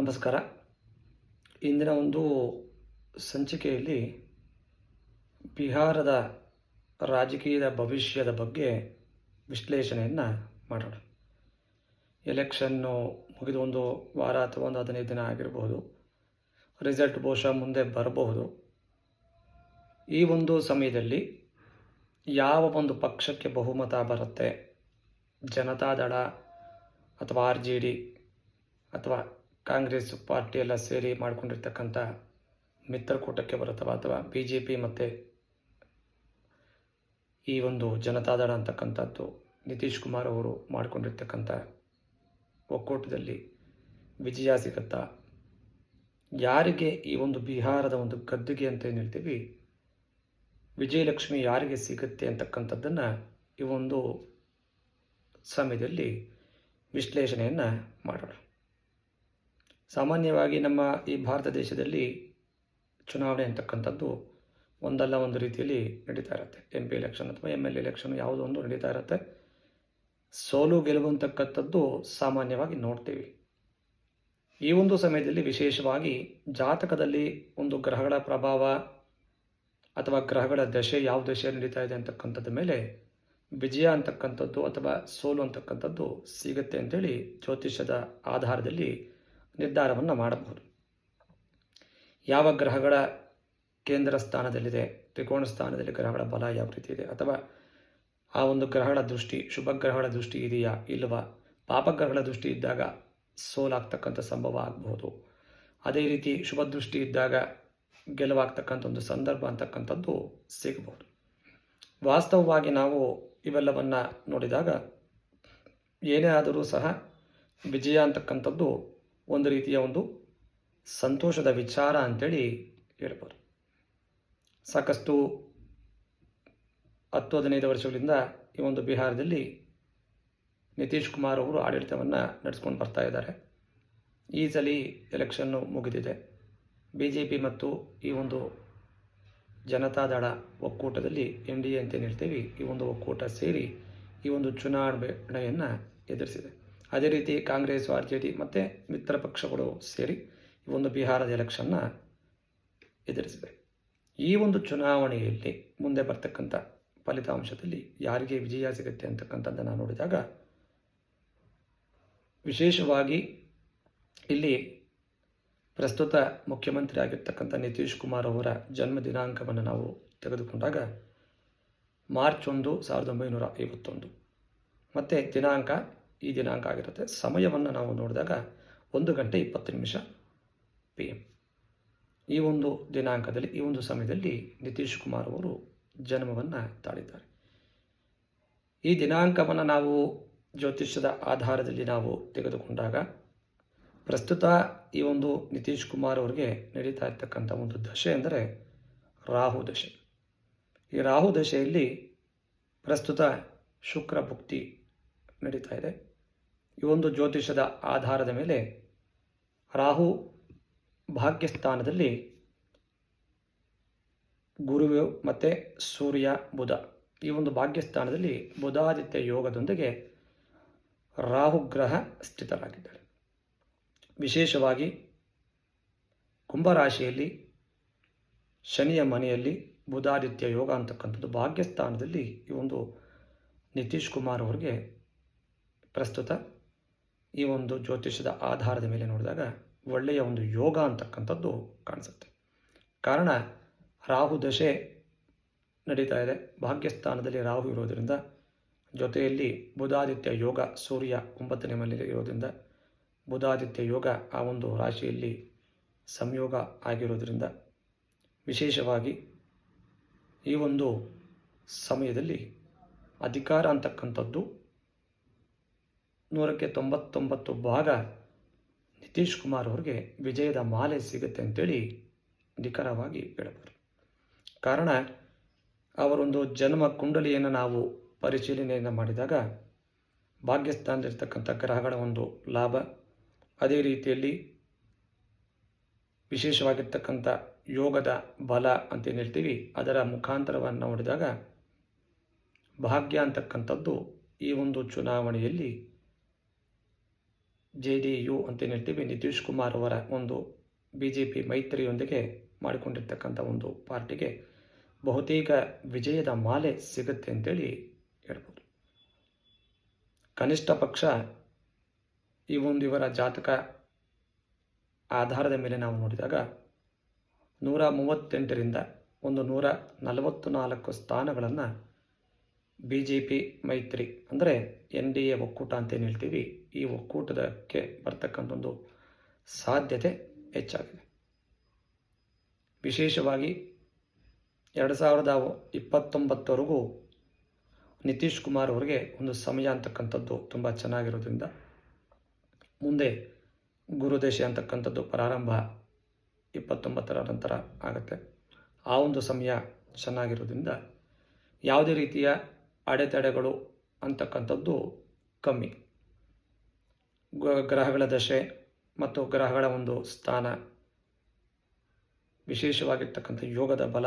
ನಮಸ್ಕಾರ. ಇಂದಿನ ಒಂದು ಸಂಚಿಕೆಯಲ್ಲಿ ಬಿಹಾರದ ರಾಜಕೀಯದ ಭವಿಷ್ಯದ ಬಗ್ಗೆ ವಿಶ್ಲೇಷಣೆಯನ್ನು ಮಾಡೋಣ. ಎಲೆಕ್ಷನ್ನು ಮುಗಿದು ಒಂದು ವಾರ ಅಥವಾ ಒಂದು ಹದಿನೈದು ದಿನ ಆಗಿರಬಹುದು ರಿಸಲ್ಟ್ ಬಹುಶಃ ಮುಂದೆ ಬರಬಹುದು. ಈ ಒಂದು ಸಮಯದಲ್ಲಿ ಯಾವ ಒಂದು ಪಕ್ಷಕ್ಕೆ ಬಹುಮತ ಬರುತ್ತೆ? ಜನತಾದಳ ಅಥವಾ ಆರ್ ಜಿ ಡಿ ಅಥವಾ ಕಾಂಗ್ರೆಸ್ ಪಾರ್ಟಿ ಎಲ್ಲ ಸೇರಿ ಮಾಡಿಕೊಂಡಿರ್ತಕ್ಕಂಥ ಮಿತ್ರಕೂಟಕ್ಕೆ ಬರುತ್ತವ ಅಥವಾ ಬಿ ಜೆ ಪಿ ಮತ್ತು ಈ ಒಂದು ಜನತಾದಳ ಅಂತಕ್ಕಂಥದ್ದು ನಿತೀಶ್ ಕುಮಾರ್ ಅವರು ಮಾಡಿಕೊಂಡಿರ್ತಕ್ಕಂಥ ಒಕ್ಕೂಟದಲ್ಲಿ ವಿಜಯ ಸಿಗುತ್ತಾ? ಯಾರಿಗೆ ಈ ಒಂದು ಬಿಹಾರದ ಒಂದು ಗದ್ದುಗೆ ಅಂತ ಏನು ಹೇಳ್ತೀವಿ? ವಿಜಯಲಕ್ಷ್ಮಿ ಯಾರಿಗೆ ಸಿಗುತ್ತೆ ಅಂತಕ್ಕಂಥದ್ದನ್ನು ಈ ಒಂದು ಸಮಯದಲ್ಲಿ ವಿಶ್ಲೇಷಣೆಯನ್ನು ಮಾಡೋಣ. ಸಾಮಾನ್ಯವಾಗಿ ನಮ್ಮ ಈ ಭಾರತ ದೇಶದಲ್ಲಿ ಚುನಾವಣೆ ಅಂತಕ್ಕಂಥದ್ದು ಒಂದಲ್ಲ ಒಂದು ರೀತಿಯಲ್ಲಿ ನಡೀತಾ ಇರುತ್ತೆ. ಎಂ ಪಿ ಎಲೆಕ್ಷನ್ ಅಥವಾ ಎಂ ಎಲ್ ಎಲೆಕ್ಷನ್ ಯಾವುದೋ ಒಂದು ನಡೀತಾ ಇರುತ್ತೆ. ಸೋಲು ಗೆಲುವು ಅಂತಕ್ಕಂಥದ್ದು ಸಾಮಾನ್ಯವಾಗಿ ನೋಡ್ತೀವಿ. ಈ ಒಂದು ಸಮಯದಲ್ಲಿ ವಿಶೇಷವಾಗಿ ಜಾತಕದಲ್ಲಿ ಒಂದು ಗ್ರಹಗಳ ಪ್ರಭಾವ ಅಥವಾ ಗ್ರಹಗಳ ದಶೆ ಯಾವ ದಶೆ ನಡೀತಾ ಇದೆ ಅಂತಕ್ಕಂಥದ್ದ ಮೇಲೆ ವಿಜಯ ಅಂತಕ್ಕಂಥದ್ದು ಅಥವಾ ಸೋಲು ಅಂತಕ್ಕಂಥದ್ದು ಸಿಗುತ್ತೆ ಅಂತೇಳಿ ಜ್ಯೋತಿಷ್ಯದ ಆಧಾರದಲ್ಲಿ ನಿರ್ಧಾರವನ್ನು ಮಾಡಬಹುದು. ಯಾವ ಗ್ರಹಗಳ ಕೇಂದ್ರ ಸ್ಥಾನದಲ್ಲಿದೆ ತ್ರಿಕೋಣ ಸ್ಥಾನದಲ್ಲಿ ಗ್ರಹಗಳ ಬಲ ಯಾವ ರೀತಿ ಇದೆ, ಅಥವಾ ಆ ಒಂದು ಗ್ರಹಗಳ ದೃಷ್ಟಿ, ಶುಭ ಗ್ರಹಗಳ ದೃಷ್ಟಿ ಇದೆಯಾ ಇಲ್ಲವಾ ಪಾಪಗ್ರಹಗಳ ದೃಷ್ಟಿ ಇದ್ದಾಗ ಸೋಲಾಗ್ತಕ್ಕಂಥ ಸಂಭವ ಆಗಬಹುದು. ಅದೇ ರೀತಿ ಶುಭ ದೃಷ್ಟಿ ಇದ್ದಾಗ ಗೆಲುವಾಗ್ತಕ್ಕಂಥ ಒಂದು ಸಂದರ್ಭ ಅಂತಕ್ಕಂಥದ್ದು ಸಿಗಬಹುದು. ವಾಸ್ತವವಾಗಿ ನಾವು ಇವೆಲ್ಲವನ್ನು ನೋಡಿದಾಗ ಏನೇ ಆದರೂ ಸಹ ವಿಜಯ ಅಂತಕ್ಕಂಥದ್ದು ಒಂದು ರೀತಿಯ ಒಂದು ಸಂತೋಷದ ವಿಚಾರ ಅಂತೇಳಿ ಹೇಳ್ಬೋದು. ಸಾಕಷ್ಟು ಹತ್ತು ಹದಿನೈದು ವರ್ಷಗಳಿಂದ ಈ ಒಂದು ಬಿಹಾರದಲ್ಲಿ ನಿತೀಶ್ ಕುಮಾರ್ ಅವರು ಆಡಳಿತವನ್ನು ನಡೆಸ್ಕೊಂಡು ಬರ್ತಾ ಇದ್ದಾರೆ. ಈ ಸಲ ಎಲೆಕ್ಷನ್ನು ಮುಗಿದಿದೆ. ಬಿ ಜೆ ಪಿ ಮತ್ತು ಈ ಒಂದು ಜನತಾದಳ ಒಕ್ಕೂಟದಲ್ಲಿ ಎನ್ ಡಿ ಎ ಅಂತ ಹೇಳ್ತೀವಿ, ಈ ಒಂದು ಒಕ್ಕೂಟ ಸೇರಿ ಈ ಒಂದು ಚುನಾವಣೆಯನ್ನು ಎದುರಿಸಿದೆ. ಅದೇ ರೀತಿ ಕಾಂಗ್ರೆಸ್ ಆರ್ ಜೆ ಡಿ ಮತ್ತು ಮಿತ್ರ ಪಕ್ಷಗಳು ಸೇರಿ ಈ ಒಂದು ಬಿಹಾರದ ಎಲೆಕ್ಷನ್ನ ಎದುರಿಸಬೇಕು ಈ ಒಂದು ಚುನಾವಣೆಯಲ್ಲಿ ಮುಂದೆ ಬರ್ತಕ್ಕಂಥ ಫಲಿತಾಂಶದಲ್ಲಿ ಯಾರಿಗೆ ವಿಜಯ ಸಿಗುತ್ತೆ ಅಂತಕ್ಕಂಥದ್ದನ್ನು ನೋಡಿದಾಗ ವಿಶೇಷವಾಗಿ ಇಲ್ಲಿ ಪ್ರಸ್ತುತ ಮುಖ್ಯಮಂತ್ರಿ ಆಗಿರ್ತಕ್ಕಂಥ ನಿತೀಶ್ ಕುಮಾರ್ ಅವರ ಜನ್ಮ ದಿನಾಂಕವನ್ನು ನಾವು ತೆಗೆದುಕೊಂಡಾಗ ಮಾರ್ಚ್ ಒಂದು ಸಾವಿರದ ಒಂಬೈನೂರ ಐವತ್ತೊಂದು. ಮತ್ತು ದಿನಾಂಕ ಈ ದಿನಾಂಕ ಆಗಿರುತ್ತೆ. ಸಮಯವನ್ನು ನಾವು ನೋಡಿದಾಗ ಒಂದು ಗಂಟೆ ಇಪ್ಪತ್ತು ನಿಮಿಷ ಪಿ ಎಂ ಈ ಒಂದು ದಿನಾಂಕದಲ್ಲಿ, ಈ ಒಂದು ಸಮಯದಲ್ಲಿ ನಿತೀಶ್ ಕುಮಾರ್ ಅವರು ಜನ್ಮವನ್ನು ತಾಳಿದ್ದಾರೆ. ಈ ದಿನಾಂಕವನ್ನು ನಾವು ಜ್ಯೋತಿಷ್ಯದ ಆಧಾರದಲ್ಲಿ ನಾವು ತೆಗೆದುಕೊಂಡಾಗ ಪ್ರಸ್ತುತ ಈ ಒಂದು ನಿತೀಶ್ ಕುಮಾರ್ ಅವರಿಗೆ ನಡೀತಾ ಇರ್ತಕ್ಕಂಥ ಒಂದು ದಶೆ ಅಂದರೆ ರಾಹು ದಶೆ. ಈ ರಾಹು ದಶೆಯಲ್ಲಿ ಪ್ರಸ್ತುತ ಶುಕ್ರ ಭುಕ್ತಿ ನಡೀತಾ ಇದೆ. ಈ ಒಂದು ಜ್ಯೋತಿಷದ ಆಧಾರದ ಮೇಲೆ ರಾಹು ಭಾಗ್ಯಸ್ಥಾನದಲ್ಲಿ ಗುರುವು ಮತ್ತು ಸೂರ್ಯ ಬುಧ. ಈ ಒಂದು ಭಾಗ್ಯಸ್ಥಾನದಲ್ಲಿ ಬುಧಾದಿತ್ಯ ಯೋಗದೊಂದಿಗೆ ರಾಹುಗ್ರಹ ಸ್ಥಿತರಾಗಿದ್ದಾರೆ. ವಿಶೇಷವಾಗಿ ಕುಂಭರಾಶಿಯಲ್ಲಿ, ಶನಿಯ ಮನೆಯಲ್ಲಿ ಬುಧಾದಿತ್ಯ ಯೋಗ ಅಂತಕ್ಕಂಥದ್ದು ಭಾಗ್ಯಸ್ಥಾನದಲ್ಲಿ ಈ ಒಂದು ನಿತೀಶ್ ಕುಮಾರ್ ಅವರಿಗೆ ಪ್ರಸ್ತುತ ಈ ಒಂದು ಜ್ಯೋತಿಷ್ಯದ ಆಧಾರದ ಮೇಲೆ ನೋಡಿದಾಗ ಒಳ್ಳೆಯ ಒಂದು ಯೋಗ ಅಂತಕ್ಕಂಥದ್ದು ಕಾಣಿಸುತ್ತೆ. ಕಾರಣ, ರಾಹು ದಶೆ ನಡೀತಾ ಇದೆ. ಭಾಗ್ಯಸ್ಥಾನದಲ್ಲಿ ರಾಹು ಇರೋದರಿಂದ, ಜೊತೆಯಲ್ಲಿ ಬುಧಾದಿತ್ಯ ಯೋಗ ಸೂರ್ಯ ಒಂಬತ್ತನೇ ಮನೆಯಲ್ಲಿ ಇರೋದ್ರಿಂದ, ಬುಧಾದಿತ್ಯ ಯೋಗ ಆ ಒಂದು ರಾಶಿಯಲ್ಲಿ ಸಂಯೋಗ ಆಗಿರೋದ್ರಿಂದ ವಿಶೇಷವಾಗಿ ಈ ಒಂದು ಸಮಯದಲ್ಲಿ ಅಧಿಕಾರ ಅಂತಕ್ಕಂಥದ್ದು ನೂರಕ್ಕೆ ತೊಂಬತ್ತೊಂಬತ್ತು ಭಾಗ ನಿತೀಶ್ ಕುಮಾರ್ ಅವರಿಗೆ ವಿಜಯದ ಮಾಲೆ ಸಿಗುತ್ತೆ ಅಂತೇಳಿ ನಿಖರವಾಗಿ ಹೇಳಬಹುದು. ಕಾರಣ, ಅವರೊಂದು ಜನ್ಮ ಕುಂಡಲಿಯನ್ನು ನಾವು ಪರಿಶೀಲನೆಯನ್ನು ಮಾಡಿದಾಗ ಭಾಗ್ಯಸ್ಥಾನದಲ್ಲಿರ್ತಕ್ಕಂಥ ಗ್ರಹಗಳ ಒಂದು ಲಾಭ, ಅದೇ ರೀತಿಯಲ್ಲಿ ವಿಶೇಷವಾಗಿರ್ತಕ್ಕಂಥ ಯೋಗದ ಬಲ ಅಂತೇನು ಹೇಳ್ತೀವಿ, ಅದರ ಮುಖಾಂತರವನ್ನು ನೋಡಿದಾಗ ಭಾಗ್ಯ ಅಂತಕ್ಕಂಥದ್ದು ಈ ಒಂದು ಚುನಾವಣೆಯಲ್ಲಿ ಜೆ ಡಿ ಯು ಅಂತೇನು ಹೇಳ್ತೀವಿ ನಿತೀಶ್ ಕುಮಾರ್ ಅವರ ಒಂದು ಬಿ ಜೆ ಪಿ ಮೈತ್ರಿಯೊಂದಿಗೆ ಮಾಡಿಕೊಂಡಿರ್ತಕ್ಕಂಥ ಒಂದು ಪಾರ್ಟಿಗೆ ಬಹುತೇಕ ವಿಜಯದ ಮಾಲೆ ಸಿಗುತ್ತೆ ಅಂತೇಳಿ ಹೇಳ್ಬೋದು. ಕನಿಷ್ಠ ಪಕ್ಷ ಈ ಒಂದು ಇವರ ಜಾತಕ ಆಧಾರದ ಮೇಲೆ ನಾವು ನೋಡಿದಾಗ ನೂರ ಮೂವತ್ತೆಂಟರಿಂದ ಒಂದು ನೂರ ನಲವತ್ತು ನಾಲ್ಕು ಸ್ಥಾನಗಳನ್ನು ಬಿ ಜೆ ಪಿ ಮೈತ್ರಿ ಅಂದರೆ ಎನ್ ಡಿ ಎ ಒಕ್ಕೂಟ ಅಂತೇನು ಹೇಳ್ತೀವಿ, ಈ ಒಕ್ಕೂಟದಕ್ಕೆ ಬರ್ತಕ್ಕಂಥ ಒಂದು ಸಾಧ್ಯತೆ ಹೆಚ್ಚಾಗಿದೆ. ವಿಶೇಷವಾಗಿ ಎರಡು ಸಾವಿರದ ಇಪ್ಪತ್ತೊಂಬತ್ತವರೆಗೂ ನಿತೀಶ್ ಕುಮಾರ್ ಅವರಿಗೆ ಒಂದು ಸಮಯ ಅಂತಕ್ಕಂಥದ್ದು ತುಂಬ ಚೆನ್ನಾಗಿರೋದ್ರಿಂದ ಮುಂದೆ ಗುರುದೇಶ ಅಂತಕ್ಕಂಥದ್ದು ಪ್ರಾರಂಭ ಇಪ್ಪತ್ತೊಂಬತ್ತರ ನಂತರ ಆಗುತ್ತೆ. ಆ ಒಂದು ಸಮಯ ಚೆನ್ನಾಗಿರೋದ್ರಿಂದ ಯಾವುದೇ ರೀತಿಯ ಅಡೆತಡೆಗಳು ಅಂತಕ್ಕಂಥದ್ದು ಕಮ್ಮಿ. ಗ್ರಹಗಳ ದಶೆ ಮತ್ತು ಗ್ರಹಗಳ ಒಂದು ಸ್ಥಾನ, ವಿಶೇಷವಾಗಿರ್ತಕ್ಕಂಥ ಯೋಗದ ಬಲ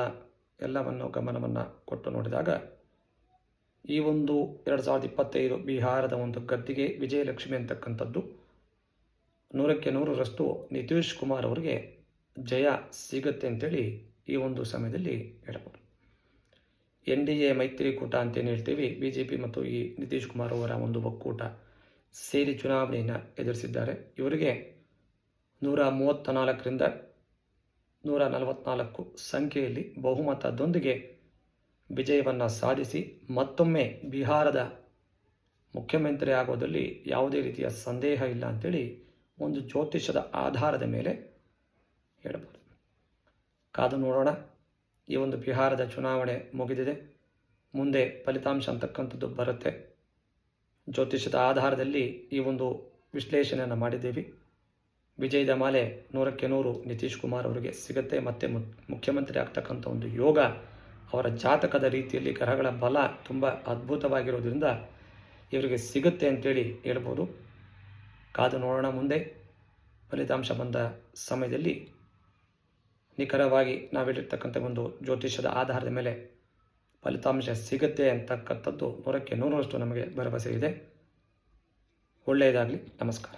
ಎಲ್ಲವನ್ನು ಗಮನವನ್ನು ಕೊಟ್ಟು ನೋಡಿದಾಗ ಈ ಒಂದು ಎರಡು ಸಾವಿರದ ಇಪ್ಪತ್ತೈದು ಬಿಹಾರದ ಒಂದು ಗದ್ದಿಗೆ ವಿಜಯಲಕ್ಷ್ಮಿ ಅಂತಕ್ಕಂಥದ್ದು ನೂರಕ್ಕೆ ನೂರರಷ್ಟು ನಿತೀಶ್ ಕುಮಾರ್ ಅವರಿಗೆ ಜಯ ಸಿಗುತ್ತೆ ಅಂತೇಳಿ ಈ ಒಂದು ಸಮಯದಲ್ಲಿ ಹೇಳಬಹುದು. ಎನ್ ಡಿ ಎ ಮೈತ್ರಿಕೂಟ ಅಂತೇನು ಹೇಳ್ತೀವಿ ಬಿ ಜೆ ಪಿ ಮತ್ತು ಈ ನಿತೀಶ್ ಕುಮಾರ್ ಅವರ ಒಂದು ಒಕ್ಕೂಟ ಸೇರಿ ಚುನಾವಣೆಯನ್ನು ಎದುರಿಸಿದ್ದಾರೆ. ಇವರಿಗೆ ನೂರ ಮೂವತ್ತ ನಾಲ್ಕರಿಂದ ನೂರ ನಲವತ್ನಾಲ್ಕು ಸಂಖ್ಯೆಯಲ್ಲಿ ಬಹುಮತದೊಂದಿಗೆ ವಿಜಯವನ್ನು ಸಾಧಿಸಿ ಮತ್ತೊಮ್ಮೆ ಬಿಹಾರದ ಮುಖ್ಯಮಂತ್ರಿ ಆಗೋದಲ್ಲಿ ಯಾವುದೇ ರೀತಿಯ ಸಂದೇಹ ಇಲ್ಲ ಅಂತೇಳಿ ಒಂದು ಜ್ಯೋತಿಷದ ಆಧಾರದ ಮೇಲೆ ಹೇಳಬಹುದು ಕಾದು ನೋಡೋಣ. ಈ ಒಂದು ಬಿಹಾರದ ಚುನಾವಣೆ ಮುಗಿದಿದೆ. ಮುಂದೆ ಫಲಿತಾಂಶ ಅಂತಕ್ಕಂಥದ್ದು ಬರುತ್ತೆ. ಜ್ಯೋತಿಷದ ಆಧಾರದಲ್ಲಿ ಈ ಒಂದು ವಿಶ್ಲೇಷಣೆಯನ್ನು ಮಾಡಿದ್ದೀವಿ. ವಿಜಯದ ಮಾಲೆ ನೂರಕ್ಕೆ ನೂರು ನಿತೀಶ್ ಕುಮಾರ್ ಅವರಿಗೆ ಸಿಗುತ್ತೆ. ಮತ್ತು ಮುಖ್ಯಮಂತ್ರಿ ಆಗ್ತಕ್ಕಂಥ ಒಂದು ಯೋಗ ಅವರ ಜಾತಕದ ರೀತಿಯಲ್ಲಿ ಗ್ರಹಗಳ ಬಲ ತುಂಬ ಅದ್ಭುತವಾಗಿರೋದ್ರಿಂದ ಇವರಿಗೆ ಸಿಗುತ್ತೆ ಅಂತೇಳಿ ಹೇಳ್ಬೋದು. ಕಾದು ನೋಡೋಣ ಮುಂದೆ. ಫಲಿತಾಂಶ ಬಂದ ಸಮಯದಲ್ಲಿ ನಿಖರವಾಗಿ ನಾವಿಟ್ಟಿರ್ತಕ್ಕಂಥ ಒಂದು ಜ್ಯೋತಿಷ್ಯದ ಆಧಾರದ ಮೇಲೆ ಫಲಿತಾಂಶ ಸಿಗುತ್ತೆ ಅಂತಕ್ಕಂಥದ್ದು ನೂರಕ್ಕೆ ನೂರರಷ್ಟು ನಮಗೆ ಭರವಸೆ ಇದೆ. ಒಳ್ಳೆಯದಾಗಲಿ. ನಮಸ್ಕಾರ.